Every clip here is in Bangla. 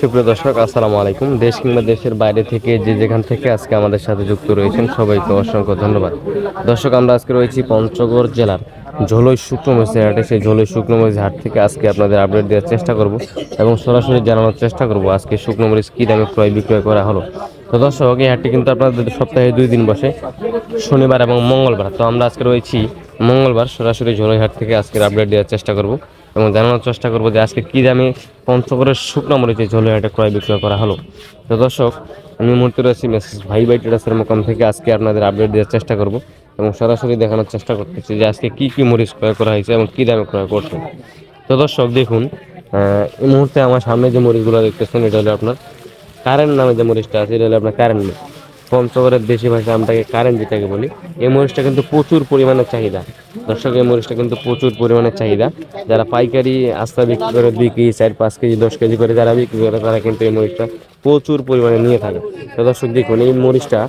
সুপ্রিয় দর্শক, আসসালামু আলাইকুম। দেশ কিংবা দেশের বাইরে থেকে যে যেখান থেকে আজকে আমাদের সাথে যুক্ত রয়েছেন, সবাইকে অসংখ্য ধন্যবাদ। দর্শক, আমরা আজকে রয়েছি পঞ্চগড় জেলার ঝোলই শুকনোমরিচের হাটে। সেই ঝোলই শুকনোমরিচ হাট থেকে আজকে আপনাদের আপডেট দেওয়ার চেষ্টা করব এবং সরাসরি জানানোর চেষ্টা করব আজকে শুকনোমরিচ কী দামে ক্রয় বিক্রয় করা হলো। তো দর্শক, এই হাটটি কিন্তু আপনাদের সপ্তাহে দুই দিন বসে, শনিবার এবং মঙ্গলবার। তো আমরা আজকে রয়েছি মঙ্গলবার, সরাসরি ঝোলই হাট থেকে আজকের আপডেট দেওয়ার চেষ্টা করব। এবং জানানোর চেষ্টা করব যে আজকে কী দামে পঞ্চগড়ের শুকনো মরিচে ঝোলে হাটে ক্রয় বিক্রয় করা হলো। তো দর্শক, আমি মুহূর্তে রয়েছি মেসেজ ভাই ভাই ট্রেডার্সের মোকাম থেকে। আজকে আপনাদের আপডেট দেওয়ার চেষ্টা করব এবং সরাসরি দেখানোর চেষ্টা করতেছি যে আজকে কী কী মরিচ ক্রয় করা হয়েছে এবং কী দামে ক্রয় করছে তো দর্শক, দেখুন এই মুহূর্তে আমার সামনে যে মরিচগুলো দেখতেছেন, এটা হলো আপনার কারেন্ট নামে যে মরিচটা আছে, এটা হলো আপনার কারেন্ট মরিচ। পঞ্চগড়ের দেশি ভাষায় আমটাকে কারেন্ট যেটাকে বলি, এই মরিচটা কিন্তু প্রচুর পরিমাণে চাহিদা। দর্শক, এই মরিচটা কিন্তু প্রচুর পরিমাণে চাহিদা। যারা পাইকারি আস্তা বিক্রি করে দুই কেজি, চার, পাঁচ কেজি, দশ কেজি করে যারা বিক্রি করে, তারা কিন্তু এই মরিচটা প্রচুর পরিমাণে নিয়ে থাকে। তো দর্শক, দেখুন, এই মরিচটা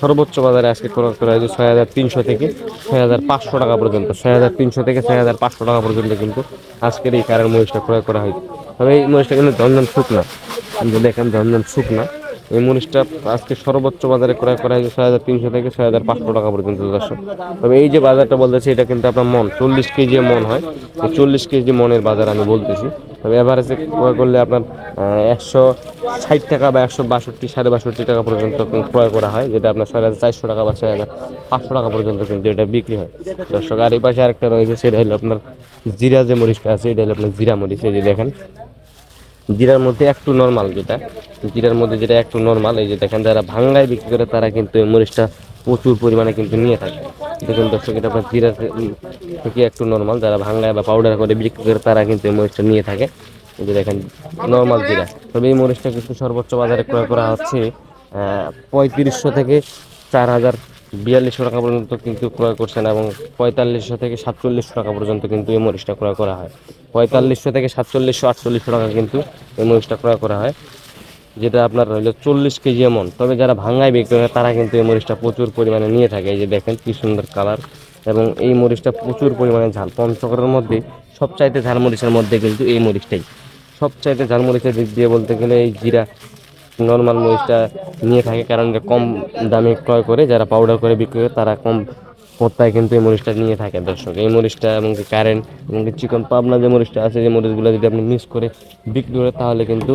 সর্বোচ্চ বাজারে আজকে ক্রয় করা হয়েছে ছয় হাজার তিনশো থেকে ছয় হাজার পাঁচশো টাকা পর্যন্ত। ছয় হাজার তিনশো থেকে ছয় হাজার পাঁচশো টাকা পর্যন্ত কিন্তু আজকের এই কারেন্ট মরিচটা ক্রয় করা হয়েছে। তবে এই মরিচটা কিন্তু ঝনঝন শুকনা। আপনি দেখেন ঝনঝন শুকনা। এই মরিচটা আজকে সর্বোচ্চ বাজারে ক্রয় করা হয়েছে ছয় হাজার তিনশো থেকে ছয় হাজার পাঁচশো টাকা পর্যন্ত দর্শক। তবে এই যে বাজারটা বলতেছি, এটা কিন্তু আপনার মন, চল্লিশ কেজি মন হয়। চল্লিশ কেজি মনের বাজার আমি বলতেছি। তবে এভারেজে ক্রয় করলে আপনার একশো ষাট টাকা বা একশো বাষট্টি, সাড়ে বাষট্টি টাকা পর্যন্ত ক্রয় করা হয়, যেটা আপনার ছয় হাজার চারশো টাকা বা ছয় হাজার পাঁচশো টাকা পর্যন্ত কিন্তু এটা বিক্রি হয়। দর্শক, আর এই পাশে আরেকটা রয়েছে, সেটা হলো আপনার জিরা যে মরিচটা আছে, এটা হলো আপনার জিরা মরিচ, এই যে দেখেন। জিরার মধ্যে একটু নর্মাল যেটা। জিরার মধ্যে যেটা একটু নর্মাল এই যে দেখেন যারা ভাঙ্গায় বিক্রি করে, তারা কিন্তু এই মরিচটা প্রচুর পরিমাণে কিন্তু নিয়ে থাকে। দেখুন দর্শক, এটা আপনার জিরা থেকে একটু নর্মাল যারা ভাঙ্গায় বা পাউডার করে বিক্রি করে, তারা কিন্তু এই মরিচটা নিয়ে থাকে। এই যে দেখেন নর্মাল জিরা। তবে এই মরিচটা কিন্তু সর্বোচ্চ বাজারে ক্রয় করা হচ্ছে পঁয়ত্রিশশো থেকে চার হাজার বিয়াল্লিশশো টাকা পর্যন্ত কিন্তু ক্রয় করছেন এবং পঁয়তাল্লিশশো থেকে সাতচল্লিশশো টাকা পর্যন্ত কিন্তু এই মরিচটা ক্রয় করা হয়। পঁয়তাল্লিশশো থেকে সাতচল্লিশশো, আটচল্লিশশো টাকা কিন্তু এই মরিচটা ক্রয় করা হয়, যেটা আপনার হলো চল্লিশ কেজি এমন। তবে যারা ভাঙ্গায় বিক্রি করে, তারা কিন্তু এই মরিচটা প্রচুর পরিমাণে নিয়ে থাকে। এই যে দেখেন কী সুন্দর কালার এবং এই মরিচটা প্রচুর পরিমাণে ঝাল। পঞ্চগড়ের মধ্যে সবচাইতে ঝাল মরিচের মধ্যে কিন্তু এই মরিচটাই। সবচাইতে ঝাল মরিচের দিক দিয়ে বলতে গেলে এই জিরা নর্মাল মরিচটা নিয়ে থাকে, কারণ কম দামে ক্রয় করে, যারা পাউডার করে বিক্রি করে, তারা কম পত্তায় কিন্তু এই মরিচটা নিয়ে থাকে দর্শক। এই মরিচটা এবং কারেন্ট এবং চিকন পাবনা যে মরিচটা আছে, যে মরিচগুলো যদি আপনি মিক্স করে বিক্রি করে তাহলে কিন্তু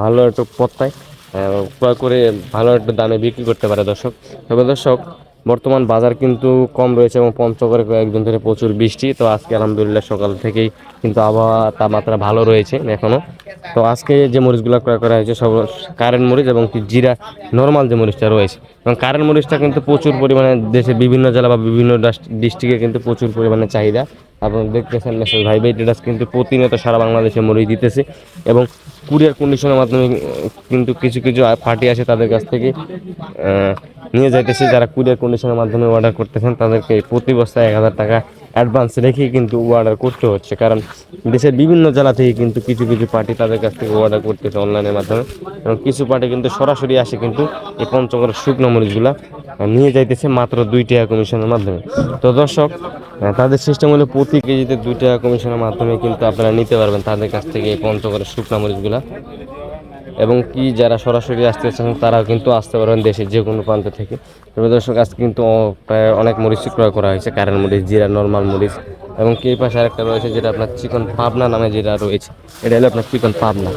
ভালো একটা পত্তায় ক্রয় করে ভালো একটা দামে বিক্রি করতে পারে দর্শক। তবে দর্শক বর্তমান বাজার কিন্তু কম রয়েছে এবং পঞ্চগড়ে কয়েকদিন ধরে প্রচুর বৃষ্টি। তো আজকে আলহামদুলিল্লাহ সকাল থেকেই কিন্তু আবহাওয়া তাপমাত্রা ভালো রয়েছে এখনও তো আজকে যে মরিচগুলো ক্রয় করা হয়েছে, সব কারেন্ট মরিচ এবং জিরা, নর্মাল যে মরিচটা রয়েছে এবং কারেন্ট মরিচটা কিন্তু প্রচুর পরিমাণে দেশের বিভিন্ন জেলা বা বিভিন্ন ডিস্ট্রিক্টে কিন্তু প্রচুর পরিমাণে চাহিদা। আপনারা দেখতেছেন মেসেজ ভাই ভাই ট্রেডার্স কিন্তু প্রতিনিয়ত সারা বাংলাদেশে মরিচ দিতেছে এবং কুরিয়ার কন্ডিশনের মাধ্যমে কিন্তু কিছু কিছু পার্টি আসে তাদের কাছ থেকে নিয়ে যাইতেছে। যারা কুরিয়ার কন্ডিশনের মাধ্যমে অর্ডার করতেছেন, তাদেরকে প্রতি বস্তায় এক হাজার টাকা অ্যাডভান্স রেখেই কিন্তু অর্ডার করতে হচ্ছে। কারণ দেশের বিভিন্ন জেলা থেকে কিন্তু কিছু কিছু পার্টি তাদের কাছ থেকে অর্ডার করতেছে অনলাইনের মাধ্যমে। এবং কিছু পার্টি কিন্তু সরাসরি আসে কিন্তু এই পঞ্চগড়ের শুকনো মরিচগুলা নিয়ে যাইতেছে মাত্র দুই টাকা কমিশনের মাধ্যমে। তো দর্শক তাদের সিস্টেম হলো প্রতি কেজিতে দুই টাকা কমিশনের মাধ্যমে কিন্তু আপনারা নিতে পারবেন তাদের কাছ থেকে এই পঞ্চগড়ের শুকনো মরিচগুলা। এবং কি যারা সরাসরি আসতে চান তারাও কিন্তু আসতে পারবেন দেশের যে কোনো প্রান্ত থেকে। তবে দর্শক, আজকে কিন্তু প্রায় অনেক মরিচ ক্রয় করা হয়েছে, কারেন্ট মরিচ, জিরা, নর্মাল মরিচ এবং কি পাশে আরেকটা রয়েছে যেটা আপনার চিকন পাবনা নামে যেটা রয়েছে, এটা হলো আপনার চিকন পাবনা।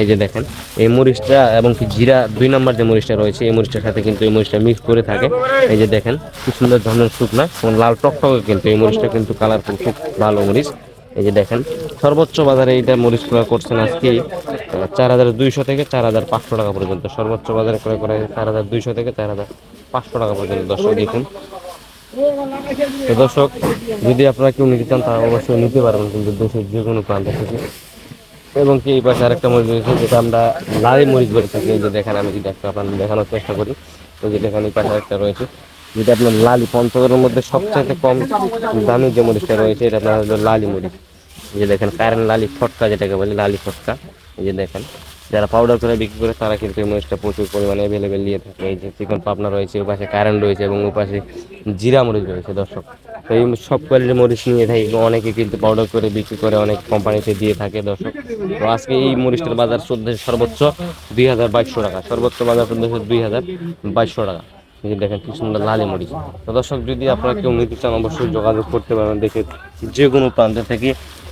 এই যে দেখেন, এই মরিচটা এবং কি জিরা, দুই নম্বর যে মরিচটা রয়েছে, এই মরিচটার সাথে কিন্তু এই মরিচটা মিক্স করে থাকে। এই যে দেখেন খুব সুন্দর ধরনের শুকনা এবং লাল টকটকে কিন্তু এই মরিচটা কিন্তু কালারফুল, খুব ভালো মরিচ। এই যে দেখেন, সর্বোচ্চ বাজারে এইটা মরিচ ক্রয় করছেন আজকে চার হাজার দুইশো থেকে চার হাজার পাঁচশো টাকা পর্যন্ত। সর্বোচ্চ বাজারে ক্রয় করে চার হাজার দুইশো থেকে চার হাজার পাঁচশো টাকা পর্যন্ত। দর্শক, দেখুন। তো দর্শক, যদি আপনারা কেউ নিতে চান, তারা অবশ্যই নিতে পারবেন কিন্তু দেশের যে কোনো প্রান্ত থেকে। এবং কি এই পাশে আরেকটা মরিচ রয়েছে, যেটা আমরা লালি মরিচ বলে থাকি। এই যে দেখেন, আমি যদি একটা আপনার দেখানোর চেষ্টা করি। তো যে দেখেন, এই পাশে আরেকটা রয়েছে। যেটা আপনার লালি পঞ্চগড়ের মধ্যে সবচেয়ে কম দামি যে মরিচটা রয়েছে, এটা আপনার হলো লালি মরিচ। এই যে দেখেন, কারেন্ট লালি ফটকা যেটাকে বলে, লালি ফটকা। এই যে দেখেন, যারা পাউডার করে বিক্রি করে, তারা কিন্তু এই মরিচটা প্রচুর পরিমাণে অ্যাভেলেবেল নিয়ে থাকে। এই যে চিকন পাবনা রয়েছে, ওই পাশে কারেন্ট রয়েছে এবং ওই পাশে জিরা মরিচ রয়েছে, দর্শক। তো এই সব কোয়ালিটির মরিচ নিয়ে থাকে, অনেকে কিন্তু পাউডার করে বিক্রি করে, অনেক কোম্পানিতে দিয়ে থাকে, দর্শক। তো আজকে এই মরিচটার বাজার চলছে সর্বোচ্চ দুই হাজার বাইশশো টাকা। সর্বোচ্চ বাজার চলছে দুই হাজার বাইশশো টাকা। এই দেখেন কি সুন্দর লালি মরিচ। তো দর্শক, যদি আপনারা কেউ নিতে চান, অবশ্যই যোগাযোগ করতে পারেন, দেখে যে কোনো প্রান্ত থেকে।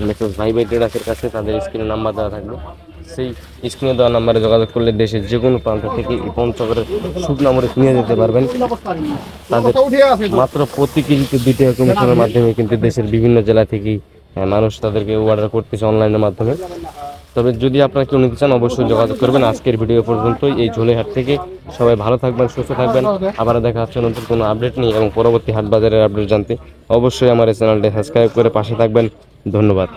মেসেজ ভাই ভাই ট্রেডার্সের কাছে তাদের স্ক্রিনে নাম্বার দেওয়া থাকবে। সেই স্ক্রিনে দেওয়া নাম্বারে যোগাযোগ করলে দেশের যে কোনো প্রান্ত থেকে এই পঞ্চগড়ের শুকনা মরিচ নিয়ে যেতে পারবেন। তাদের মাত্র প্রতি কেজিতে দুই টাকা কমিশনের মাধ্যমে কিন্তু দেশের বিভিন্ন জেলা থেকেই মানুষ তাদেরকে অর্ডার করতেছে অনলাইনের মাধ্যমে। তবে যদি আপনারা কেউ নিতে চান, অবশ্যই যোগাযোগ করবেন। আজকের ভিডিও পর্যন্ত এই ঝোলেহাট থেকে সবাই ভালো থাকবেন, সুস্থ থাকবেন। আবার দেখা হচ্ছে নতুন কোনো আপডেট নেই এবং পরবর্তী হাট বাজারের আপডেট জানতে। অবশ্যই আমার এই চ্যানেলটি সাবস্ক্রাইব করে পাশে থাকবেন। ধন্যবাদ।